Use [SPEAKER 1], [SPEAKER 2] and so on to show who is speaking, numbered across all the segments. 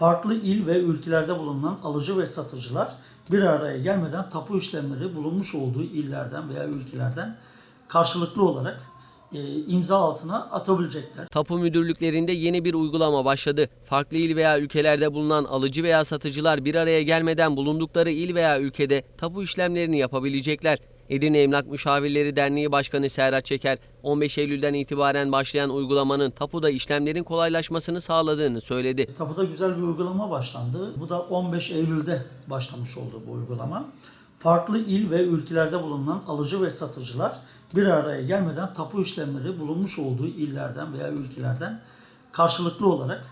[SPEAKER 1] farklı il ve ülkelerde bulunan alıcı ve satıcılar bir araya gelmeden tapu işlemleri bulunmuş olduğu illerden veya ülkelerden karşılıklı olarak e, imza altına atabilecekler.
[SPEAKER 2] Tapu müdürlüklerinde yeni bir uygulama başladı. Farklı il veya ülkelerde bulunan alıcı veya satıcılar bir araya gelmeden bulundukları il veya ülkede tapu işlemlerini yapabilecekler. Edirne Emlak Müşavirleri Derneği Başkanı Serhat Çeker, 15 Eylül'den itibaren başlayan uygulamanın tapuda işlemlerin kolaylaşmasını sağladığını söyledi.
[SPEAKER 1] Tapuda güzel bir uygulama başlandı. Bu da 15 Eylül'de başlamış oldu bu uygulama. Farklı il ve ülkelerde bulunan alıcı ve satıcılar bir araya gelmeden tapu işlemleri bulunmuş olduğu illerden veya ülkelerden karşılıklı olarak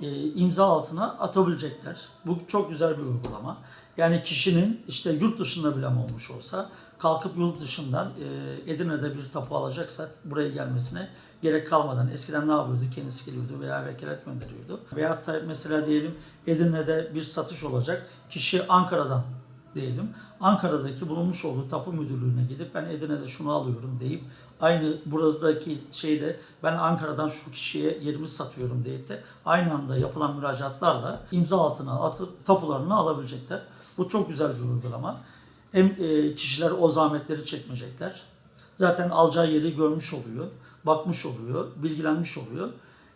[SPEAKER 1] e, imza altına atabilecekler. Bu çok güzel bir uygulama. Yani kişinin işte yurt dışında bile olmuş olsa kalkıp yurt dışından e, Edirne'de bir tapu alacaksa buraya gelmesine gerek kalmadan eskiden ne yapıyordu? Kendisi geliyordu veya vekalet gönderiyordu. Veyahut da mesela diyelim Edirne'de bir satış olacak. Kişi Ankara'dan diyelim. Ankara'daki bulunmuş olduğu tapu müdürlüğüne gidip ben Edirne'de şunu alıyorum deyip aynı buradaki şeyde ben Ankara'dan şu kişiye yerimi satıyorum deyip de aynı anda yapılan müracaatlarla imza altına atıp tapularını alabilecekler. Bu çok güzel bir uygulama. Hem e, kişiler o zahmetleri çekmeyecekler. Zaten alacağı yeri görmüş oluyor, bakmış oluyor, bilgilenmiş oluyor.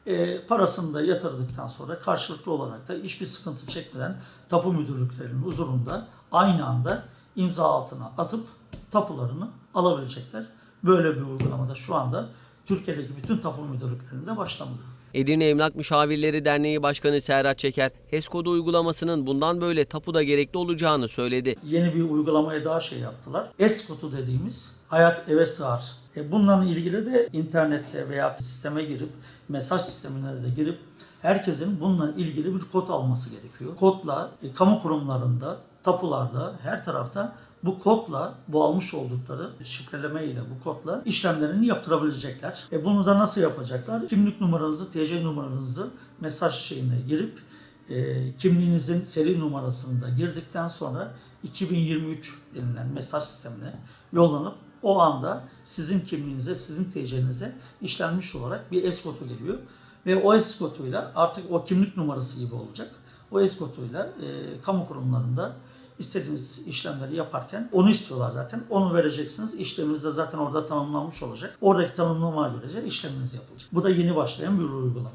[SPEAKER 1] E, parasını da yatırdıktan sonra karşılıklı olarak da hiçbir sıkıntı çekmeden tapu müdürlüklerinin huzurunda aynı anda imza altına atıp tapularını alabilecekler. Böyle bir uygulamada şu anda Türkiye'deki bütün tapu müdürlüklerinde başlamadı.
[SPEAKER 2] Edirne Emlak Müşavirleri Derneği Başkanı Serhat Çeker, HES kodu uygulamasının bundan böyle tapuda gerekli olacağını söyledi.
[SPEAKER 1] Yeni bir uygulamaya daha şey yaptılar. Eskutu dediğimiz hayat eve sığar. E bununla ilgili de internette veya sisteme girip mesaj sistemine de girip herkesin bununla ilgili bir kod alması gerekiyor. Kodla e, kamu kurumlarında, tapularda, her tarafta bu kodla, bu almış oldukları şifreleme ile bu kodla işlemlerini yaptırabilecekler. E bunu da nasıl yapacaklar? Kimlik numaranızı, TC numaranızı mesaj şeyine girip e, kimliğinizin seri numarasını da girdikten sonra 2023 denilen mesaj sistemine yollanıp o anda sizin kimliğinize, sizin TC'nize işlenmiş olarak bir eskotu geliyor. Ve o eskotuyla artık o kimlik numarası gibi olacak. O eskotuyla e, kamu kurumlarında istediğiniz işlemleri yaparken onu istiyorlar zaten. Onu vereceksiniz. İşleminiz de zaten orada tanımlanmış olacak. Oradaki tanımlamaya göre işleminiz yapılacak. Bu da yeni başlayan bir uygulama.